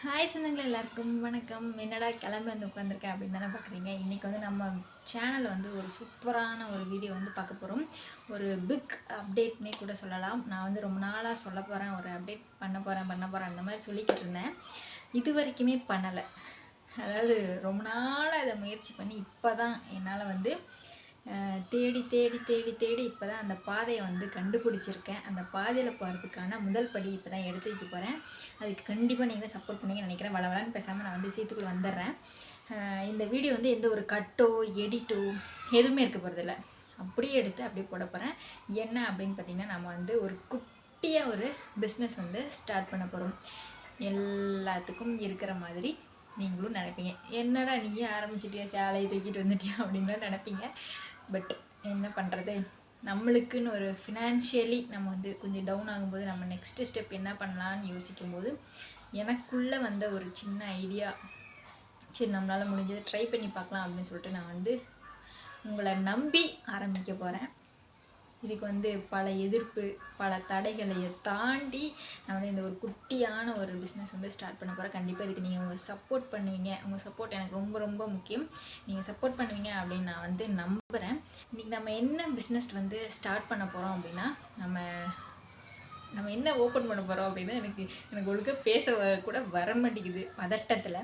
Hi சொந்தங்கள் எல்லாருக்கும் வணக்கம். என்னடா கிளம்பி வந்து உட்காந்துருக்கேன் அப்படின்னு தானே பார்க்குறீங்க? இன்றைக்கி வந்து நம்ம சேனல் வந்து ஒரு சூப்பரான ஒரு வீடியோ வந்து பார்க்க போகிறோம் ஒரு பிக் அப்டேட்னே கூட சொல்லலாம். நான் வந்து ரொம்ப நாளாக சொல்ல போகிறேன் ஒரு அப்டேட் பண்ண போகிறேன் பண்ண போகிறேன் அந்த மாதிரி சொல்லிக்கிட்டு இருந்தேன். இது வரைக்குமே பண்ணலை. அதாவது ரொம்ப நாளாக இதை முயற்சி பண்ணி இப்போ தான் என்னால் வந்து தேடி தேடி தேடி தேடி இப்போ தான் அந்த பாதையை வந்து கண்டுபிடிச்சிருக்கேன். அந்த பாதையில் போகிறதுக்கான முதல் படி இப்போ தான் எடுத்து வைக்க போகிறேன் அதுக்கு கண்டிப்பாக நீங்கள் சப்போர்ட் பண்ணீங்கன்னு நினைக்கிறேன். வளவலன்னு பேசாமல் நான் வந்து சீத்துக்குள்ளே வந்துடுறேன். இந்த வீடியோ வந்து எந்த ஒரு கட்டோ எடிட்டோ எதுவுமே இருக்க போகிறதில்ல அப்படியே எடுத்து அப்படியே போட போகிறேன் என்ன அப்படின்னு பார்த்தீங்கன்னா நம்ம வந்து ஒரு குட்டியாக ஒரு பிஸ்னஸ் வந்து ஸ்டார்ட் பண்ண போகிறோம் எல்லாத்துக்கும் இருக்கிற மாதிரி நீங்களும் நினைப்பீங்க. என்னடா நீயே ஆரம்பிச்சிட்டியா சேலையை தூக்கிட்டு வந்துட்டியா அப்படின்லாம் நினைப்பீங்க. பட் என்ன பண்ணுறது நம்மளுக்குன்னு ஒரு ஃபினான்ஷியலி நம்ம வந்து கொஞ்சம் டவுன் ஆகும்போது நம்ம நெக்ஸ்ட் ஸ்டெப் என்ன பண்ணலான்னு யோசிக்கும்போது எனக்குள்ளே வந்த ஒரு சின்ன ஐடியா சரி நம்மளால் முடிஞ்சதை ட்ரை பண்ணி பார்க்கலாம் அப்படின்னு சொல்லிட்டு நான் வந்து உங்களை நம்பி ஆரம்பிக்க போகிறேன் இதுக்கு வந்து பல எதிர்ப்பு பல தடைகளை தாண்டி நான் வந்து இந்த ஒரு குட்டியான ஒரு பிஸ்னஸ் வந்து ஸ்டார்ட் பண்ண போகிறேன் கண்டிப்பாக இதுக்கு நீங்கள் உங்கள் சப்போர்ட் பண்ணுவீங்க. உங்கள் சப்போர்ட் எனக்கு ரொம்ப ரொம்ப முக்கியம். நீங்கள் சப்போர்ட் பண்ணுவீங்க அப்படின்னு நான் வந்து நம்புகிறேன் இன்றைக்கி நம்ம என்ன பிஸ்னஸ் வந்து ஸ்டார்ட் பண்ண போகிறோம் அப்படின்னா நம்ம நம்ம என்ன ஓப்பன் பண்ண போகிறோம் அப்படின்னா எனக்கு எனக்கு ஒழுக்க பேச வர கூட வர மாட்டேங்குது பதட்டத்தில்.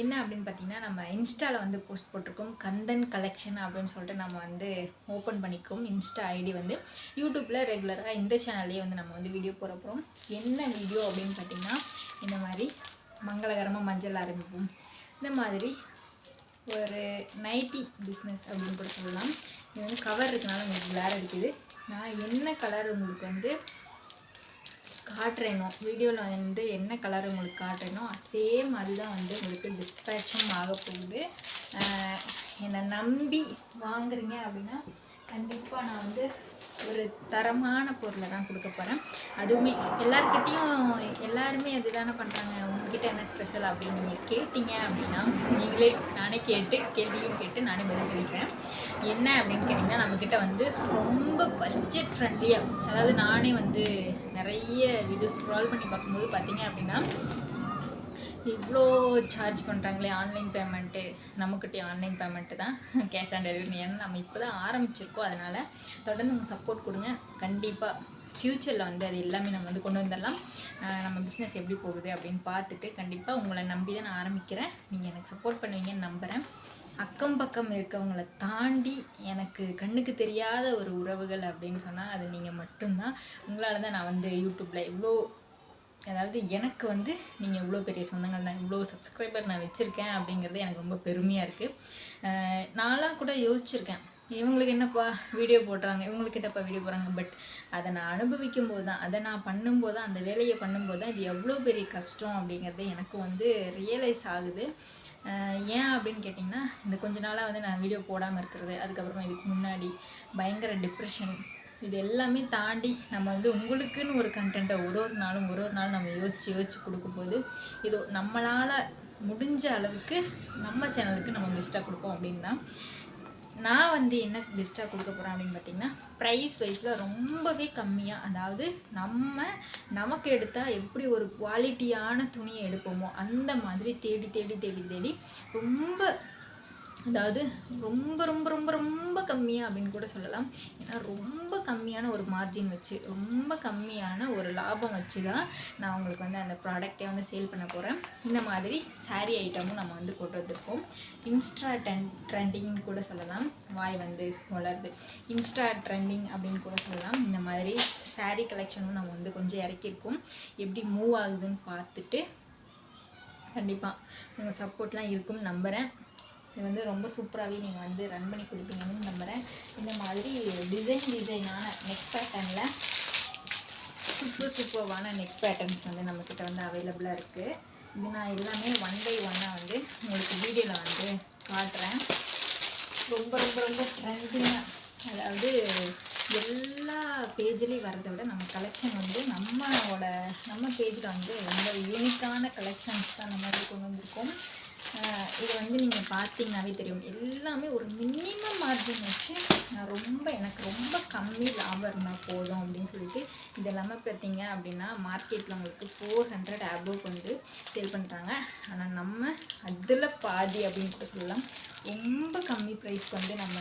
என்ன அப்படின்னு பார்த்தீங்கன்னா நம்ம இன்ஸ்டாவில் வந்து போஸ்ட் போட்டிருக்கோம். கந்தன் கலெக்ஷன் அப்படின்னு சொல்லிட்டு நம்ம வந்து ஓப்பன் பண்ணிக்கிறோம். இன்ஸ்டா ஐடி வந்து யூடியூப்பில் ரெகுலராக இந்த சேனல்லே வந்து நம்ம வந்து வீடியோ போட போகிறோம் என்ன வீடியோ அப்படின்னு பார்த்தீங்கன்னா இந்த மாதிரி மங்களகரமாக மஞ்சள் ஆரம்பிப்போம் இந்த மாதிரி ஒரு நைட்டி பிஸ்னஸ் அப்படின்னு கூட சொல்லலாம். இது வந்து கவர் இருக்கனால உங்களுக்கு பிளார் இருக்குது நான் என்ன கலர் உங்களுக்கு வந்து காட்டுறேனோ? வீடியோவில் வந்து என்ன கலர் உங்களுக்கு காட்டுறேனோ சேம் அதுதான் வந்து உங்களுக்கு டிஸ்பேச்சும் ஆக போகுது. என்னை நம்பி வாங்குறீங்க அப்படின்னா கண்டிப்பாக நான் வந்து ஒரு தரமான பொருளை தான் கொடுக்க போகிறேன் அதுவுமே எல்லாருக்கிட்டேயும் எல்லாருமே அதுதானே பண்ணுறாங்க உங்ககிட்ட என்ன ஸ்பெஷல் அப்படின்னு நீங்கள் கேட்டிங்க அப்படின்னா நீங்களே நானே கேட்டு கேள்வியும் கேட்டு நானே பதில் சொல்லிக்கிறேன். என்ன அப்படின்னு கேட்டிங்கன்னா நம்மக்கிட்ட வந்து ரொம்ப பட்ஜெட் ஃப்ரெண்ட்லியாக அதாவது நானே வந்து நிறைய வீடியோ ஸ்க்ரால் பண்ணி பார்க்கும்போது பார்த்தீங்க அப்படின்னா இவ்வளோ சார்ஜ் பண்ணுறாங்களே ஆன்லைன் பேமெண்ட்டு நம்மக்கிட்டே ஆன்லைன் பேமெண்ட்டு தான். கேஷ் ஆன் டெலிவரி ஏன்னா நம்ம இப்போ தான் ஆரம்பிச்சிருக்கோம். அதனால் தொடர்ந்து உங்கள் சப்போர்ட் கொடுங்க. கண்டிப்பாக ஃப்யூச்சரில் வந்து அது எல்லாமே நம்ம வந்து கொண்டு வந்துடலாம். நம்ம பிஸ்னஸ் எப்படி போகுது அப்படின்னு பார்த்துட்டு கண்டிப்பாக உங்களை நம்பி தான் நான் ஆரம்பிக்கிறேன். நீங்கள் எனக்கு சப்போர்ட் பண்ணுவீங்கன்னு நம்புகிறேன் அக்கம் பக்கம் இருக்கவங்கள தாண்டி எனக்கு கண்ணுக்கு தெரியாத ஒரு உறவுகள் அப்படின்னு சொன்னால் அது நீங்கள் மட்டும்தான். உங்களால் தான் நான் வந்து யூடியூப்பில் இவ்வளோ அதாவது எனக்கு வந்து நீங்கள் இவ்வளோ பெரிய சொந்தங்கள் தான் இவ்வளோ சப்ஸ்கிரைபர் நான் வச்சுருக்கேன் அப்படிங்கிறது எனக்கு ரொம்ப பெருமையாக இருக்குது நான்லாம் கூட யோசிச்சிருக்கேன். இவங்களுக்கு என்னப்பா வீடியோ போடுறாங்க இவங்களுக்கு என்னப்பா வீடியோ போடுறாங்க? பட் அதை நான் அனுபவிக்கும் போது தான் அதை நான் பண்ணும்போது தான் அந்த வேலையை பண்ணும்போது தான் இது எவ்வளோ பெரிய கஷ்டம் அப்படிங்கிறது எனக்கு வந்து ரியலைஸ் ஆகுது. ஏன் அப்படின்னு கேட்டிங்கன்னா இந்த கொஞ்ச நாளாக வந்து நான் வீடியோ போடாமல் இருக்கிறது அதுக்கப்புறமா இதுக்கு முன்னாடி பயங்கர டிப்ரெஷன் இது எல்லாமே தாண்டி நம்ம வந்து உங்களுக்குன்னு ஒரு கண்டென்ட்டை ஒரு ஒரு நாளும் ஒரு ஒரு நாளும் நம்ம யோசித்து யோசித்து கொடுக்கும்போது இது நம்மளால் முடிஞ்ச அளவுக்கு நம்ம சேனலுக்கு நம்ம பெஸ்ட்டாக கொடுப்போம் அப்படின்னு தான் நான் வந்து என்ன பெஸ்ட்டாக கொடுக்க போகிறேன் அப்படின்னு பார்த்தீங்கன்னா ப்ரைஸ் வைஸில் ரொம்பவே கம்மியாக அதாவது நம்ம நமக்கு எடுத்தால் எப்படி ஒரு குவாலிட்டியான துணியை எடுப்போமோ அந்த மாதிரி தேடி தேடி தேடி தேடி ரொம்ப அதாவது ரொம்ப ரொம்ப ரொம்ப ரொம்ப கம்மியாக அப்படின்னு கூட சொல்லலாம். ஏன்னா ரொம்ப கம்மியான ஒரு மார்ஜின் வச்சு ரொம்ப கம்மியான ஒரு லாபம் வச்சு தான் நான் உங்களுக்கு வந்து அந்த ப்ராடக்டே வந்து சேல் பண்ண போகிறேன் இந்த மாதிரி சாரீ ஐட்டமும் நம்ம வந்து கொண்டு வந்திருக்கோம். இன்ஸ்டா ட்ரெண்ட் ட்ரெண்டிங்னு கூட சொல்லலாம். வாய் வந்து வளருது. இன்ஸ்டா ட்ரெண்டிங் அப்படின்னு கூட சொல்லலாம். இந்த மாதிரி சாரீ கலெக்ஷனும் நம்ம வந்து கொஞ்சம் இறக்கியிருக்கோம். எப்படி மூவ் ஆகுதுன்னு பார்த்துட்டு கண்டிப்பாக உங்கள் சப்போர்ட்லாம் இருக்கும்னு நம்புகிறேன் இது வந்து ரொம்ப சூப்பராகவே நீங்கள் வந்து ரன் பண்ணி கொடுப்பீங்கன்னு நம்புகிறேன் இந்த மாதிரி டிசைன் டிசைனான நெக் பேட்டர்னில் சூப்பர் சூப்பர்வான நெக் பேட்டர்ன்ஸ் வந்து நம்மக்கிட்ட வந்து அவைலபிளாக இருக்குது இது நான் எல்லாமே ஒன் பை ஒன்னாக வந்து உங்களுக்கு வீடியோவில் வந்து காட்டுறேன். ரொம்ப ரொம்ப ரொம்ப ட்ரெண்டிங்காக அதாவது எல்லா பேஜ்லேயும் வரதை விட நம்ம கலெக்ஷன் வந்து நம்மளோட நம்ம பேஜில் வந்து ரொம்ப யூனிக்கான கலெக்ஷன்ஸ் தான் நம்ம வந்து கொண்டு வந்திருக்கோம். இது வந்து நீங்கள் பார்த்தீங்கன்னாவே தெரியும். எல்லாமே ஒரு மினிமம் மார்ஜின் வச்சு நான் ரொம்ப எனக்கு ரொம்ப கம்மி லாபம் இருந்தால் போதும் அப்படின்னு சொல்லிட்டு இது எல்லாமே பார்த்தீங்க அப்படின்னா மார்க்கெட்டில் உங்களுக்கு ஃபோர் ஹண்ட்ரட் அபோவ் வந்து சேல் பண்ணுறாங்க ஆனால் நம்ம அதில் பாதி அப்படின்னு கூட சொல்லலாம். ரொம்ப கம்மி ப்ரைஸ்க்கு வந்து நம்ம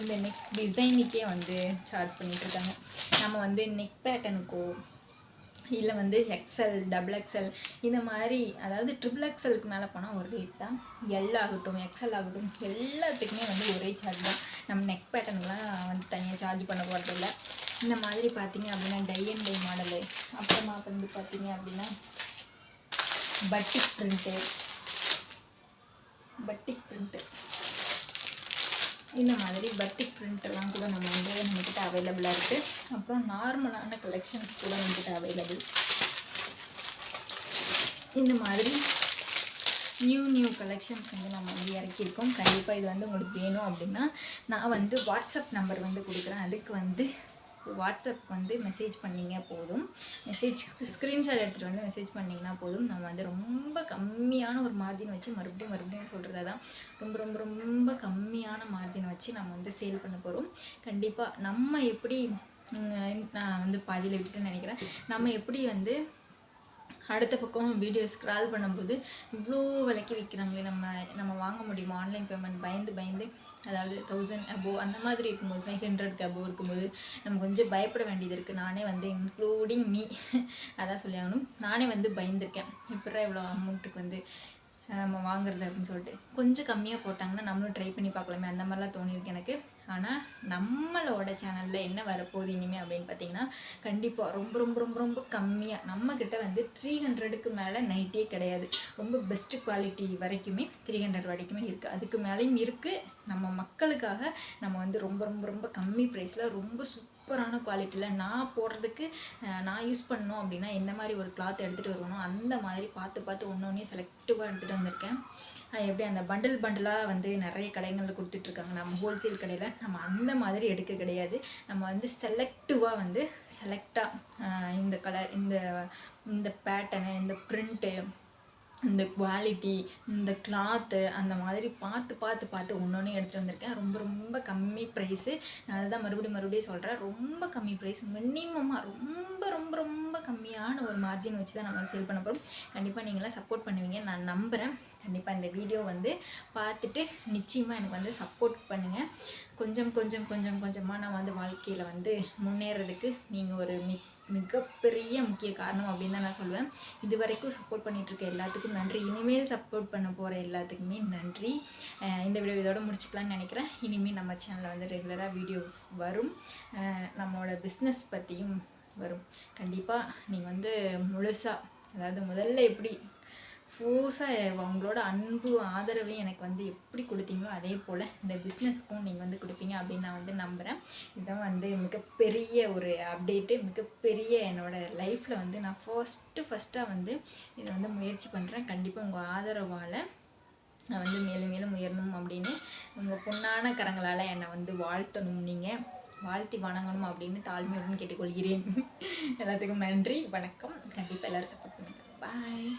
இந்த நெக் டிசைனுக்கே வந்து சார்ஜ் பண்ணிகிட்ருக்காங்க இருக்காங்க. நம்ம வந்து நெக் பேட்டனுக்கோ இல்லை வந்து எக்ஸல் டபுள் எக்ஸல் இந்த மாதிரி அதாவது ட்ரிபிள் எக்ஸலுக்கு மேலே போனால் ஒரு ரேட் தான். எல் ஆகட்டும் எக்ஸல் ஆகட்டும் எல்லாத்துக்குமே வந்து ஒரே சார்ஜ் தான். நம்ம நெக் பேட்டர்னெலாம் வந்து தனியாக சார்ஜ் பண்ண போகிறது இல்லை. இந்த மாதிரி பார்த்தீங்க அப்படின்னா டை அண்ட் டை மாடலு அப்புறமா வந்து பார்த்தீங்க அப்படின்னா பட்டிக் பிரிண்ட்டு பட்டிக் பிரிண்ட்டு இந்த மாதிரி பட்டிக் print கூட நம்ம வந்து நம்மக்கிட்ட அவைலபிளாக இருக்குது அப்புறம் நார்மலான கலெக்ஷன்ஸ் கூட நம்மக்கிட்ட அவைலபிள் இந்த மாதிரி நியூ நியூ கலெக்ஷன்ஸ் வந்து நம்ம வந்து இறக்கியிருக்கோம். கண்டிப்பாக இது வந்து உங்களுக்கு வேணும் அப்படின்னா நான் வந்து வாட்ஸ்அப் நம்பர் வந்து கொடுக்குறேன். அதுக்கு வந்து வாட்ஸ்அப் வந்து மெசேஜ் பண்ணிங்க போதும். மெசேஜ் ஸ்க்ரீன்ஷாட் எடுத்துகிட்டு வந்து மெசேஜ் பண்ணிங்கன்னா போதும். நம்ம வந்து ரொம்ப கம்மியான ஒரு மார்ஜின் வச்சு மறுபடியும் மறுபடியும் சொல்கிறதா தான் ரொம்ப ரொம்ப ரொம்ப கம்மியான மார்ஜின் வச்சு நம்ம வந்து சேல் பண்ண போகிறோம் கண்டிப்பாக நம்ம எப்படி நான் வந்து பாதியில் விட்டுட்டு நினைக்கிறேன். நம்ம எப்படி வந்து அடுத்த பக்கம் வீடியோ ஸ்க்ரால் பண்ணும்போது இவ்வளோ விலைக்கு விற்கிறாங்களே நம்ம நம்ம வாங்க முடியுமா? ஆன்லைன் பேமெண்ட் பயந்து பயந்து அதாவது தௌசண்ட் அபோவ் அந்த மாதிரி இருக்கும்போது ஃபைவ் ஹண்ட்ரட்க்கு அபோவ் இருக்கும்போது நம்ம கொஞ்சம் பயப்பட வேண்டியது இருக்குது நானே வந்து இன்க்ளூடிங் மீ அதான் சொல்லி ஆகணும். நானே வந்து பயந்துருக்கேன். இப்போதான் இவ்வளோ அமௌண்ட்டுக்கு வந்து நம்ம வாங்குறது அப்படின்னு சொல்லிட்டு. கொஞ்சம் கம்மியாக போட்டாங்கன்னா நம்மளும் ட்ரை பண்ணி பார்க்கலாமே. அந்த மாதிரிலாம் தோணியிருக்கு எனக்கு. ஆனால் நம்மளோட சேனலில் என்ன வரப்போகுது இனிமேல் அப்படின்னு பார்த்தீங்கன்னா கண்டிப்பாக ரொம்ப ரொம்ப ரொம்ப ரொம்ப கம்மியாக நம்மக்கிட்ட வந்து த்ரீ ஹண்ட்ரடுக்கு மேலே நைட்டே கிடையாது. ரொம்ப பெஸ்ட் குவாலிட்டி வரைக்குமே த்ரீ ஹண்ட்ரட் வரைக்குமே இருக்குது அதுக்கு மேலேயும் இருக்குது நம்ம மக்களுக்காக நம்ம வந்து ரொம்ப ரொம்ப ரொம்ப கம்மி ப்ரைஸில் ரொம்ப சூப்பரான குவாலிட்டியில் நான் போடுறதுக்கு நான் யூஸ் பண்ணணும் அப்படின்னா எந்த மாதிரி ஒரு கிளாத் எடுத்துகிட்டு வருவனோ அந்த மாதிரி பார்த்து பார்த்து ஒன்று ஒன்றே செலக்டிவாக எடுத்துகிட்டு வந்திருக்கேன். எப்படி அந்த பண்டில் பண்டிலாக வந்து நிறைய கடைகளில் கொடுத்துட்ருக்காங்க நம்ம ஹோல்சேல் கடையில் நம்ம அந்த மாதிரி எடுக்க கிடையாது. நம்ம வந்து செலக்டிவாக வந்து செலக்டாக இந்த கலர் இந்த இந்த பேட்டர்னு இந்த ப்ரிண்ட்டு இந்த குவாலிட்டி இந்த கிளாத்து அந்த மாதிரி பார்த்து பார்த்து பார்த்து ஒன்று ஒன்று எடுத்துகிட்டு வந்திருக்கேன். ரொம்ப ரொம்ப கம்மி ப்ரைஸு நான் அதுதான் மறுபடியும் மறுபடியும் சொல்கிறேன் ரொம்ப கம்மி ப்ரைஸ் மினிமமாக ரொம்ப ரொம்ப ரொம்ப கம்மியான ஒரு மார்ஜின் வச்சு தான் நம்ம சேல் பண்ண போகிறோம் கண்டிப்பாக நீங்களாம் சப்போர்ட் பண்ணுவீங்க நான் நம்புகிறேன் கண்டிப்பாக இந்த வீடியோ வந்து பார்த்துட்டு நிச்சயமாக எனக்கு வந்து சப்போர்ட் பண்ணுங்கள் கொஞ்சம் கொஞ்சம் கொஞ்சம் கொஞ்சமாக நான் வந்து வாழ்க்கையில் வந்து முன்னேறதுக்கு நீங்கள் ஒரு மிக் மிகப்பெரிய முக்கிய காரணம் அப்படின்னு தான் நான் சொல்லுவேன் இது வரைக்கும் சப்போர்ட் பண்ணிகிட்ருக்க இருக்க எல்லாத்துக்கும் நன்றி. இனிமேல் சப்போர்ட் பண்ண போகிற எல்லாத்துக்குமே நன்றி. இந்த வீடியோ இதோட முடிச்சுக்கலாம்னு நினைக்கிறேன். இனிமேல் நம்ம சேனலில் வந்து ரெகுலராக வீடியோஸ் வரும். நம்மளோட பிஸ்னஸ் பற்றியும் வரும். கண்டிப்பாக நீங்கள் வந்து முழுசாக அதாவது முதல்ல எப்படி ஃபோர்ஸாக உங்களோட அன்பு ஆதரவையும் எனக்கு வந்து எப்படி கொடுத்தீங்களோ அதே போல் இந்த பிஸ்னஸ்க்கும் நீங்கள் வந்து கொடுப்பீங்க அப்படின்னு நான் வந்து நம்புகிறேன் இதுதான் வந்து மிகப்பெரிய ஒரு அப்டேட்டு மிகப்பெரிய என்னோடய லைஃப்பில் வந்து நான் ஃபர்ஸ்ட்டு ஃபஸ்ட்டாக வந்து இதை வந்து முயற்சி பண்ணுறேன் கண்டிப்பாக உங்கள் ஆதரவால் நான் வந்து மேலும் மேலும் உயரணும் அப்படின்னு உங்கள் பொண்ணான கரங்களால் என்னை வந்து வாழ்த்தணும். நீங்கள் வாழ்த்தி வணங்கணும் அப்படின்னு தாழ்மையுடன் கேட்டுக்கொள்கிறேன். எல்லாத்துக்கும் நன்றி வணக்கம். கண்டிப்பாக எல்லோரும் சப்போர்ட் பண்ணுங்கள் பாய்